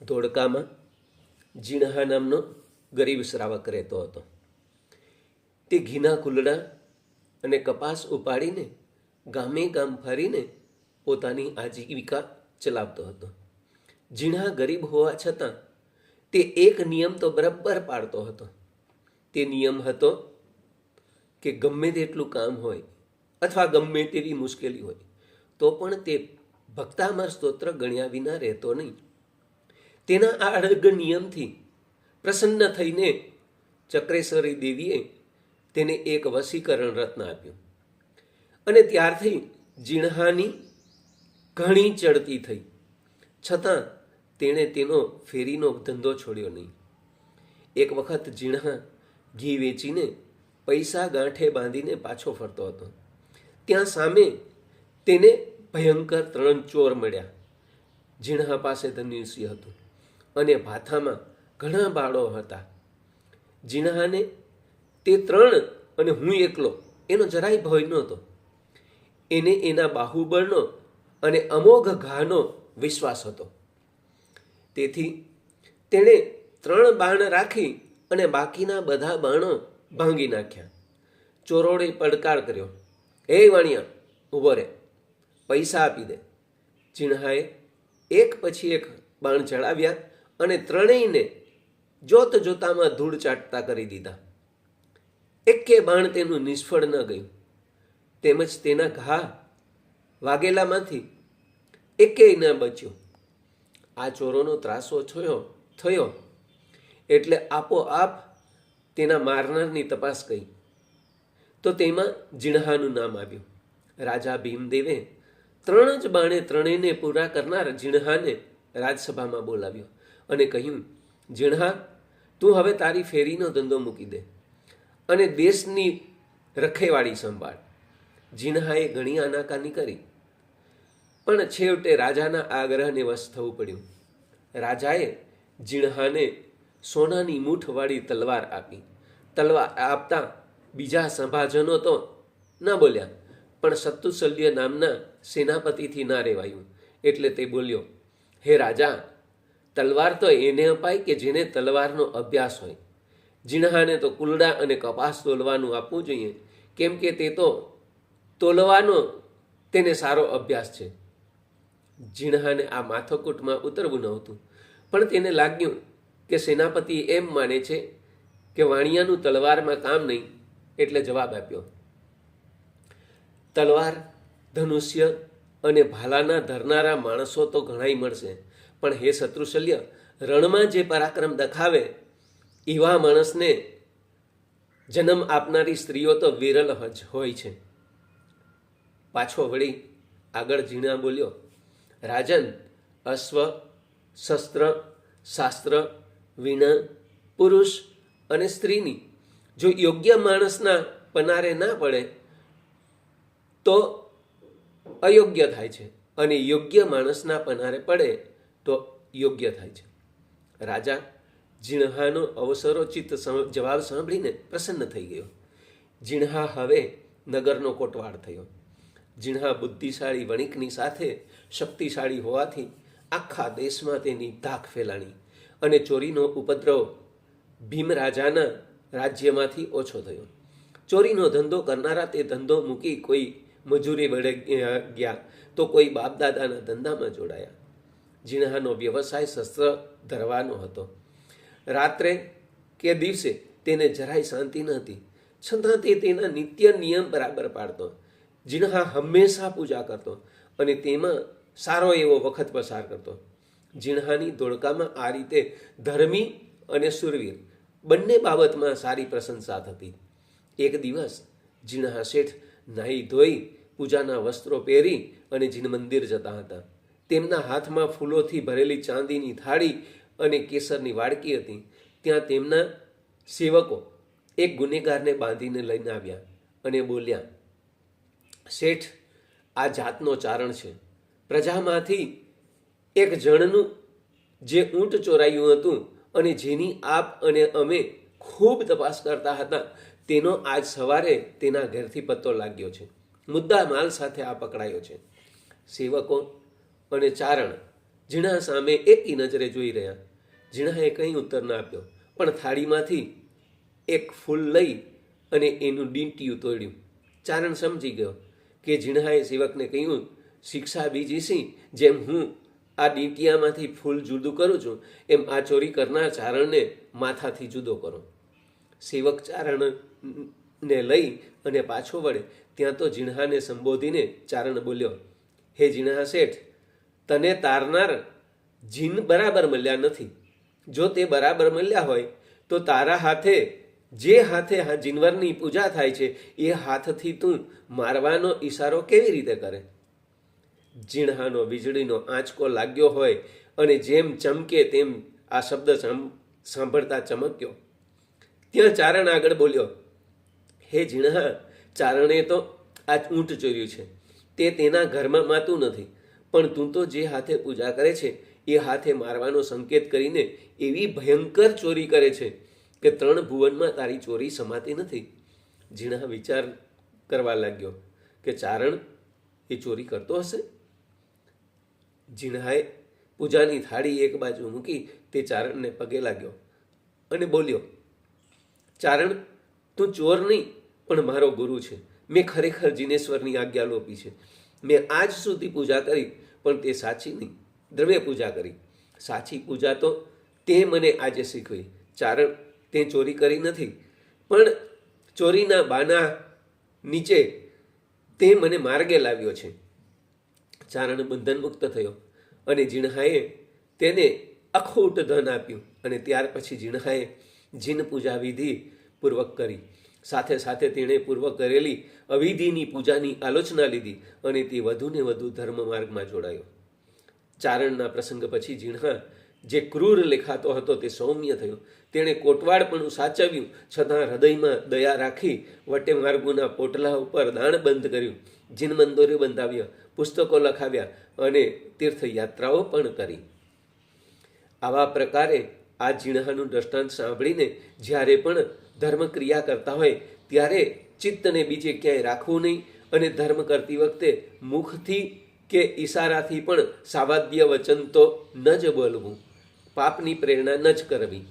ધોળકામાં જીણહા નામનો ગરીબ શ્રાવક રહેતો હતો. તે ઘીના કુલડા અને કપાસ ઉપાડીને ગામે ગામ ફરીને પોતાની આજીવિકા ચલાવતો હતો. જીણા ગરીબ હોવા છતાં તે એક નિયમ તો બરાબર પાડતો હતો. તે નિયમ હતો કે ગમે તેટલું કામ હોય અથવા ગમે તેવી મુશ્કેલી હોય તો પણ તે ભક્તામાં સ્તોત્ર ગણ્યા વિના રહેતો નહીં. તેના આ અડગ નિયમથી પ્રસન્ન થઈને ચક્રેશ્વરી દેવીએ તેને એક વશીકરણ રત્ન આપ્યું. અને ત્યારથી જીણહાની ઘણી ચડતી થઈ. છતાં તેણે તેનો ફેરીનો ધંધો છોડ્યો નહીં. એક વખત જીણહા ઘી વેચીને પૈસા ગાંઠે બાંધીને પાછો ફરતો હતો. ત્યાં સામે તેને ભયંકર ત્રણ ચોર મળ્યા. જીણહા પાસે ધનુષ્ય હતું. અને ભાથામાં ઘણા બાળો હતા. જીણહાને તે ત્રણ અને હું એકલો એનો જરાય ભય નહોતો. એને એના બાહુબળનો અને અમોઘ ઘાનો વિશ્વાસ હતો. તેથી તેણે ત્રણ બાણ રાખી અને બાકીના બધા બાણો ભાંગી નાખ્યા. ચોરોડે પડકાર કર્યો. હે વાણિયા, ઊભો રે. પૈસા આપી દે. જીણહાએ એક પછી એક બાણ ચડાવ્યા અને ત્રણેયને જોત જોતામાં ધૂળ ચાટતા કરી દીધા. એકે બાણ તેનું નિષ્ફળ ન ગયું. તેમજ તેના ઘા વાગેલામાંથી એકેય ન બચ્યો. આ ચોરોનો ત્રાસો થયો થયો એટલે આપોઆપ તેના મારનારની તપાસ કરી. તો તેમાં જીણહાનું નામ આવ્યું. રાજા ભીમદેવે ત્રણ જ બાણે ત્રણેયને પૂરા કરનાર જીણહાને રાજસભામાં બોલાવ્યો. અને કહ્યું જીણહા તું હવે તારી ફેરીનો ધંધો મૂકી દે અને દેશની રખેવાળી સંભાળ. જીણહાએ ઘણી આનાકાની કરી. પણ છેવટે રાજાના આગ્રહને વશ થવું પડ્યું. રાજાએ જીણહાને સોનાની મૂઠવાળી તલવાર આપી. તલવાર આપતા બીજા સભાજનો તો ન બોલ્યા, પણ સત્તુશલ્ય નામના સેનાપતિથી ના રહેવાયું એટલે તે બોલ્યો, હે રાજા તલવાર તો એને અપાય કે જેને તલવારનો અભ્યાસ હોય. જીણહાને તો કુલડા અને કપાસ તોલવાનું આપવું જોઈએ. કેમ કે તે તો તોલવાનો તેને સારો અભ્યાસ છે. જીણહાને આ માથોકૂટમાં ઉતરવું નહોતું. પણ તેને લાગ્યું કે સેનાપતિ એમ માને છે કે વાણિયાનું તલવારમાં કામ નહીં એટલે જવાબ આપ્યો. તલવાર, ધનુષ્ય અને ભાલાના ધરનારા માણસો તો ઘણાય મળશે. પણ હે શત્રુશલ્ય રણમાં જે પરાક્રમ દખાવે એવા માણસને જન્મ આપનારી સ્ત્રીઓ તો વિરલ જ હોય છે. પાછો વળી આગળ ઝીણા બોલ્યો, રાજન, અશ્વ, શસ્ત્ર, શાસ્ત્ર, વીણા, પુરુષ અને સ્ત્રીની, જો યોગ્ય માણસના પનારે ના પડે, તો અયોગ્ય થાય છે અને યોગ્ય માણસના પનારે પડે તો યોગ્ય થાય છે. રાજા જીણહાનો અવસરોચિત જવાબ સાંભળીને પ્રસન્ન થઈ ગયો. જીણહા હવે નગરનો કોટવાડ થયો. જીણહા બુદ્ધિશાળી વણિકની સાથે શક્તિશાળી હોવાથી આખા દેશમાં તેની ધાક ફેલાણી અને ચોરીનો ઉપદ્રવ ભીમરાજાના રાજ્યમાંથી ઓછો થયો. ચોરીનો ધંધો કરનારા તે ધંધો મૂકી કોઈ મજૂરી વડે ગયા તો કોઈ બાપદાદાના ધંધામાં જોડાયા. જીણહાનો વ્યવસાય શસ્ત્ર ધરવાનો હતો. રાત્રે કે દિવસે તેને જરાય શાંતિ ન હતી. છતાં તે તેના નિત્ય નિયમ બરાબર પાડતો. જીણહા હંમેશા પૂજા કરતો અને તેમાં સારો એવો વખત પસાર કરતો. જીણહાની ધોળકામાં આ રીતે ધર્મી અને સુરવીર બંને બાબતમાં સારી પ્રશંસા થતી. એક દિવસ જીણહા શેઠ નાહી ધોઈ પૂજાના વસ્ત્રો પહેરી અને જીન મંદિર જતા હતા. તેમના હાથમાં ફૂલોથી ભરેલી ચાંદીની થાળી અને કેસરની વાડકી હતી. ત્યાં તેમના સેવકો એક ગુનેગારને બાંધીને લઈને આવ્યા અને બોલ્યા, શેઠ, આ જાતનો ચારણ છે. પ્રજામાંથી એક જણનું જે ઊંટ ચોરાયું હતું અને જેની આપ અને અમે ખૂબ તપાસ કરતા હતા, તેનો આજ સવારે તેના ઘેરથી પત્તો લાગ્યો છે. મુદ્દા માલ સાથે આ પકડાયો છે. સેવકો અને ચારણ ઝીણા સામે એકી નજરે જોઈ રહ્યા. ઝીણાએ કંઈ ઉત્તર ના આપ્યો, પણ થાળીમાંથી એક ફૂલ લઈ અને એનું ડીંટિયું તોડ્યું. ચારણ સમજી ગયો કે ઝીણાએ સેવકને કહ્યું, શિક્ષા બીજી સી જેમ હું આ ડીંટિયામાંથી ફૂલ જુદું કરું છું, એમ આ ચોરી કરનાર ચારણને માથાથી જુદો કરો. સેવક ચારણને લઈ અને પાછો વળે, ત્યાં તો ઝીણહાને સંબોધીને ચારણ બોલ્યો, હે ઝીણહા શેઠ તને તારનાર જીન બરાબર મળ્યા નથી. જો તે બરાબર મળ્યા હોય, તો તારા હાથે, જે હાથે આ જીનવરની પૂજા થાય છે, એ હાથથી તું મારવાનો ઈશારો કેવી રીતે કરે? જીણહાનો વીજળીનો આંચકો લાગ્યો હોય અને જેમ ચમકે તેમ આ શબ્દ સાંભ- સાંભળતા ચમક્યો. ત્યાં ચારણ આગળ બોલ્યો, હે ઝીણહા, ચારણે તો આ ઊંટ ચોર્યું છે. તે તેના ઘરમાં માતું નથી. પણ તું તો જે હાથે પૂજા કરે છે, એ હાથે મારવાનો સંકેત કરીને એવી ભયંકર ચોરી કરે છે કે ત્રણ ભુવનમાં તારી ચોરી સમાતી નથી. ઝીણા વિચાર કરવા લાગ્યો કે ચારણ એ ચોરી કરતો હશે? ઝીણાએ પૂજાની થાળી એક બાજુ મૂકી તે ચારણને પગે લાગ્યો અને બોલ્યો, ચારણ, તું ચોર નહીં, પણ મારો ગુરુ છે. મેં ખરેખર જીનેશ્વરની આજ્ઞા લોપી છે. મેં આજ સુધી પૂજા કરી, પણ તે સાચી નહીં. દ્રવ્ય પૂજા કરી. સાચી પૂજા તો તે મને આજે શીખવી. ચારણ તે ચોરી કરી નથી, પણ ચોરીના બાના નીચે તે મને માર્ગે લાવ્યો છે. ચારણ બંધન મુક્ત થયો અને જીણહાએ તેને અખૂટ ધન આપ્યું અને ત્યાર પછી જીણહાએ જીન પૂજા વિધિ પૂર્વક કરી. સાથે સાથે તેણે પૂર્વ કરેલી અવિધિની પૂજાની આલોચના લીધી અને તે વધુને વધુ ધર્મ માર્ગમાં જોડાયો. ચારણના પ્રસંગ પછી જીણહા જે ક્રૂર લેખાતો હતો તે સૌમ્ય થયો. તેણે કોટવાડપણું સાચવ્યું, છતાં હૃદયમાં દયા રાખી વટે માર્ગોના પોટલા ઉપર દાણ બંધ કર્યું જીન મંદોરે બંધાવ્યા, પુસ્તકો લખાવ્યા અને તીર્થયાત્રાઓ પણ કરી. આવા પ્રકારે આ જીણહાનું દ્રષ્ટાંત સાંભળીને જ્યારે પણ ધર્મ ક્રિયા કરતા હોય, ત્યારે ચિત્તને બીજે ક્યાંય રાખવું નહીં અને ધર્મ કરતી વખતે મુખથી કે ઈશારાથી પણ સાવાદ્ય વચન તો ન જ બોલવું. પાપની પ્રેરણા ન જ કરવી.